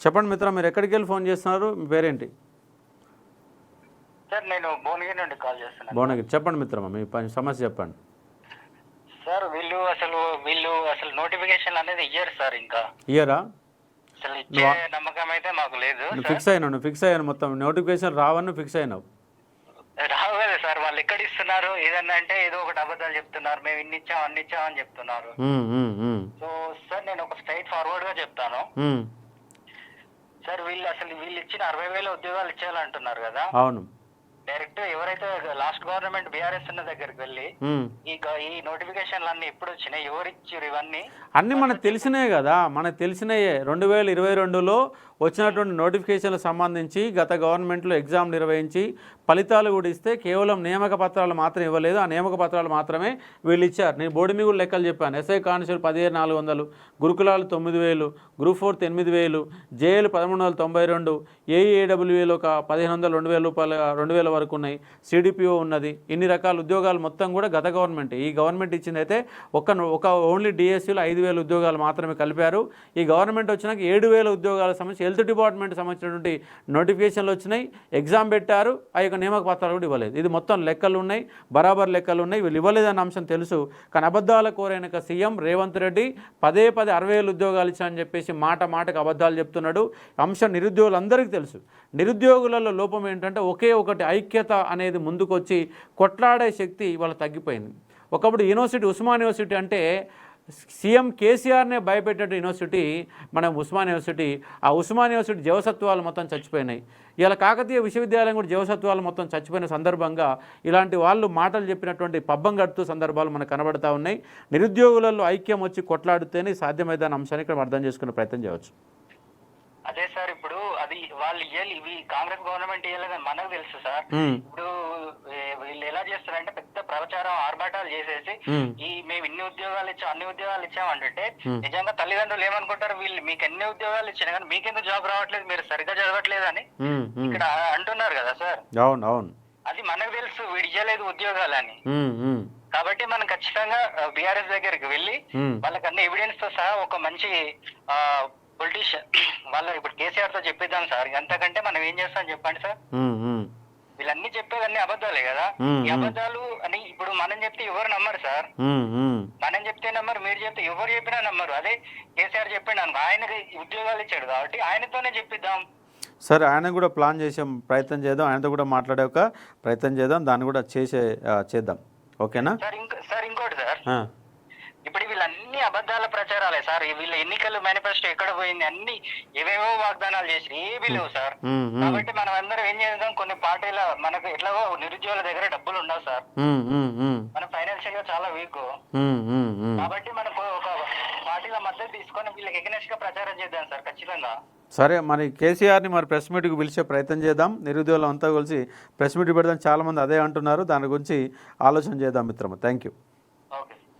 చెప్పండి మిత్రం మీరు ఎక్కడికి వెళ్ళి ఫోన్ చేస్తున్నారు? మీ పేరేంటి? సార్ నేను భువనగిరి నుండి కాల్ చేస్తున్నాను. భువనగిరి. చెప్పండి మిత్రమా మీ పని సమస్య చెప్పండి. సార్ వీళ్ళు అసలు వీళ్ళు అసలు నోటిఫికేషన్ అనేది ఇయ్యరు సార్ ఇంకా. ఇయరా అసలు ఇచ్చే నమ్మకం అయితే మాకు లేదు నువ్వు ఫిక్స్ అయినావు నువ్వు ఫిక్స్ అయ్యాను మొత్తం. నోటిఫికేషన్ రావని ఫిక్స్ అయినావు. రావు కదా సార్ వాళ్ళు ఎక్కడ ఇస్తున్నారు? ఏదన్నా అంటే ఏదో ఒకటి అబద్ధాలు చెప్తున్నారు. మేము ఇన్ని ఇచ్చాం అన్ని ఇచ్చాం అని చెప్తున్నారు. ఉమ్, ఉమ్, ఉమ్, సో సార్ నేను ఒక స్ట్రైట్ ఫార్వర్డ్గా చెప్తాను. ఉమ్. సార్ వీళ్ళు అసలు వీళ్ళు ఇచ్చిన అరవై వేల ఉద్యోగాలు ఇచ్చేయాలంటున్నారు కదా. అవును. డైరెక్ట్ ఎవరైతే లాస్ట్ గవర్నమెంట్ బీఆర్ఎస్ ఉన్న దగ్గరికి వెళ్ళి. ఈ ఈ నోటిఫికేషన్లు అన్ని ఎప్పుడు వచ్చినాయి ఎవరు ఇచ్చారు ఇవన్నీ? అన్నీ మనకు తెలిసినాయి కదా. మనకు తెలిసినాయే. రెండు వేల ఇరవై రెండులో వచ్చినటువంటి నోటిఫికేషన్లకు సంబంధించి గత గవర్నమెంట్లో ఎగ్జామ్ నిర్వహించి ఫలితాలు కూడా ఇస్తే కేవలం నియామక పత్రాలు మాత్రం ఇవ్వలేదు. ఆ నియామక పత్రాలు మాత్రమే వీళ్ళు ఇచ్చారు. నేను బోర్డు మీద కూడా లెక్కలు చెప్పాను. ఎస్ఐ కానిస్టేబుల్ పదిహేను నాలుగు వందలు గురుకులాలు తొమ్మిది వేలు గ్రూప్ ఫోర్త్ ఎనిమిది వేలు జేఏలు పదమూడు వందల తొంభై రెండు ఏఈఏడబ్ల్యూఏలు ఒక పదిహేను వందల రెండు వేల రూపాయలు రెండు వేల వరకు ఉన్నాయి. సిడిపిఓ ఉన్నది. ఇన్ని రకాల ఉద్యోగాలు మొత్తం కూడా గత గవర్నమెంట్. ఈ గవర్నమెంట్ ఇచ్చిందైతే అయితే ఒక ఒక ఓన్లీ డిఎస్సీలో ఐదు వేల ఉద్యోగాలు మాత్రమే కలిపారు. ఈ గవర్నమెంట్ వచ్చినాక ఏడు వేల ఉద్యోగాల సమస్య హెల్త్ డిపార్ట్మెంట్ సంబంధించినటువంటి నోటిఫికేషన్లు వచ్చినాయి. ఎగ్జామ్ పెట్టారు. ఆ యొక్క నియామక పత్రాలు కూడా ఇవ్వలేదు. ఇది మొత్తం లెక్కలు ఉన్నాయి. బరాబర్ లెక్కలు ఉన్నాయి. వీళ్ళు ఇవ్వలేదన్న అంశం తెలుసు. కానీ అబద్ధాల కోరైన సీఎం రేవంత్ రెడ్డి పదే పదే అరవై వేలు ఉద్యోగాలు ఇచ్చానని చెప్పేసి మాట మాటకు అబద్ధాలు చెప్తున్నాడు. అంశం నిరుద్యోగులందరికీ తెలుసు. నిరుద్యోగులలో లోపం ఏంటంటే ఒకే ఒకటి ఐక్యత అనేది ముందుకొచ్చి కొట్లాడే శక్తి ఇవాళ తగ్గిపోయింది. ఒకప్పుడు యూనివర్సిటీ ఉస్మాన్ యూనివర్సిటీ అంటే సీఎం కేసీఆర్నే భయపెట్టినట్టు యూనివర్సిటీ మన ఉస్మాన్ యూనివర్సిటీ ఆ ఉస్మాన్ యూనివర్సిటీ జవసత్వాలు మొత్తం చచ్చిపోయినాయి. ఇలా కాకతీయ విశ్వవిద్యాలయం కూడా జవసత్వాలు మొత్తం చచ్చిపోయిన సందర్భంగా ఇలాంటి వాళ్ళు మాటలు చెప్పినటువంటి పబ్బం గడుతూ సందర్భాలు మనకు కనబడతా ఉన్నాయి. నిరుద్యోగులలో ఐక్యం వచ్చి కొట్లాడితేనే సాధ్యమైందన్న అంశాన్ని ఇక్కడ అర్థం చేసుకునే ప్రయత్నం చేయవచ్చు. అదే సార్ ఇప్పుడు అది వాళ్ళు ఇవి కాంగ్రెస్ గవర్నమెంట్ ఇవ్వలేదని మనకు తెలుసు సార్. ఇప్పుడు వీళ్ళు ఎలా చేస్తారంటే పెద్ద ప్రచారం ఆర్భాటాలు చేసేసి. ఈ మేము ఇన్ని ఉద్యోగాలు ఇచ్చాం అన్ని ఉద్యోగాలు ఇచ్చాం అంటే మ్మ్. నిజంగా తల్లిదండ్రులు ఏమనుకుంటారు వీళ్ళు మీకు ఎన్ని ఉద్యోగాలు ఇచ్చినా కానీ మీకెందుకు జాబ్ రావట్లేదు మీరు సరిగ్గా చదవట్లేదు అని. ఇక్కడ అంటున్నారు కదా సార్ అవును అవును అది మనకు తెలుసు వీడు ఇవ్వలేదు ఉద్యోగాలని కాబట్టి మనం ఖచ్చితంగా బీఆర్ఎస్ దగ్గరికి వెళ్ళి. వాళ్ళకి అన్ని ఎవిడెన్స్తో సహా ఒక మంచి పొలిటీషియన్ వాళ్ళు ఇప్పుడు కేసీఆర్తో చెప్పిద్దాం సార్ అంతకంటే మనం ఏం చేస్తాం చెప్పండి సార్. వీళ్ళన్నీ చెప్పేవన్నీ అబద్ధాలే కదా? ఈ. అబద్ధాలు అని ఇప్పుడు మనం చెప్తే ఎవరు నమ్మరు సార్. మనం చెప్తే నమ్మరు మీరు చెప్తే ఎవరు చెప్పినా నమ్మరు. అదే కేసీఆర్ చెప్పిండు అనుకో ఆయనకి ఉద్యోగాలు ఇచ్చాడు కాబట్టి ఆయనతోనే చెప్పిద్దాం. సరే ఆయన కూడా ప్లాన్ చేసే ప్రయత్నం చేద్దాం ఆయనతో కూడా మాట్లాడే ఒక ప్రయత్నం చేద్దాం దాన్ని కూడా చేసే చేద్దాం. ఓకేనా? సార్ ఇంకో సార్ ఇంకోటి సార్. ఇప్పుడు వీళ్ళన్ని అబద్ధాల ప్రచారాలే సార్. వీళ్ళ ఎన్నికల మేనిఫెస్టో ఎక్కడ పోయింది అన్ని ఏవేవో వాగ్దానాలు చేసి ఏమీ లేవు సార్. కాబట్టి మనం అందరం ఏం చేద్దాం కొన్ని పార్టీల మనకు ఎట్లాగో నిరుద్యోగుల దగ్గర డబ్బులు ఉండవు సార్. మనం ఫైనాన్షియల్గా చాలా వీక్. కాబట్టి మనం ఒక పార్టీల మద్దతు తీసుకొని వీళ్ళకి ఎగనెస్ట్గా ప్రచారం చేద్దాం సార్ ఖచ్చితంగా. సరే మరి కేసీఆర్ని మరి ప్రెస్ మీట్కి పిలిచే ప్రయత్నం చేద్దాం. నిరుద్యోగులు అంతా కలిసి ప్రెస్ మీట్ పెడదాం. చాలామంది అదే అంటున్నారు. దాని గురించి ఆలోచన చేద్దాం మిత్రమా. Thank you